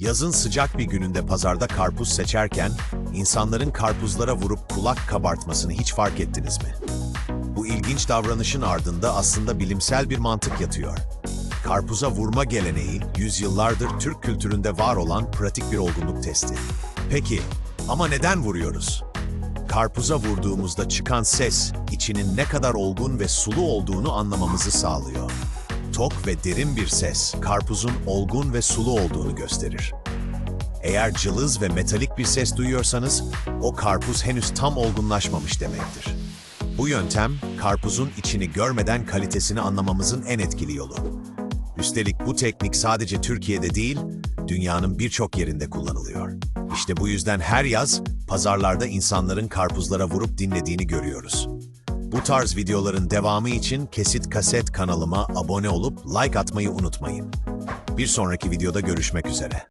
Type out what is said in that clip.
Yazın sıcak bir gününde pazarda karpuz seçerken insanların karpuzlara vurup kulak kabartmasını hiç fark ettiniz mi? Bu ilginç davranışın ardında aslında bilimsel bir mantık yatıyor. Karpuza vurma geleneği yüzyıllardır Türk kültüründe var olan pratik bir olgunluk testi. Peki ama neden vuruyoruz? Karpuza vurduğumuzda çıkan ses içinin ne kadar olgun ve sulu olduğunu anlamamızı sağlıyor. Tok ve derin bir ses karpuzun olgun ve sulu olduğunu gösterir. Eğer cılız ve metalik bir ses duyuyorsanız o karpuz henüz tam olgunlaşmamış demektir. Bu yöntem karpuzun içini görmeden kalitesini anlamamızın en etkili yolu. Üstelik bu teknik sadece Türkiye'de değil, dünyanın birçok yerinde kullanılıyor. İşte bu yüzden her yaz pazarlarda insanların karpuzlara vurup dinlediğini görüyoruz. Bu tarz videoların devamı için Kesit Kaset kanalıma abone olup like atmayı unutmayın. Bir sonraki videoda görüşmek üzere.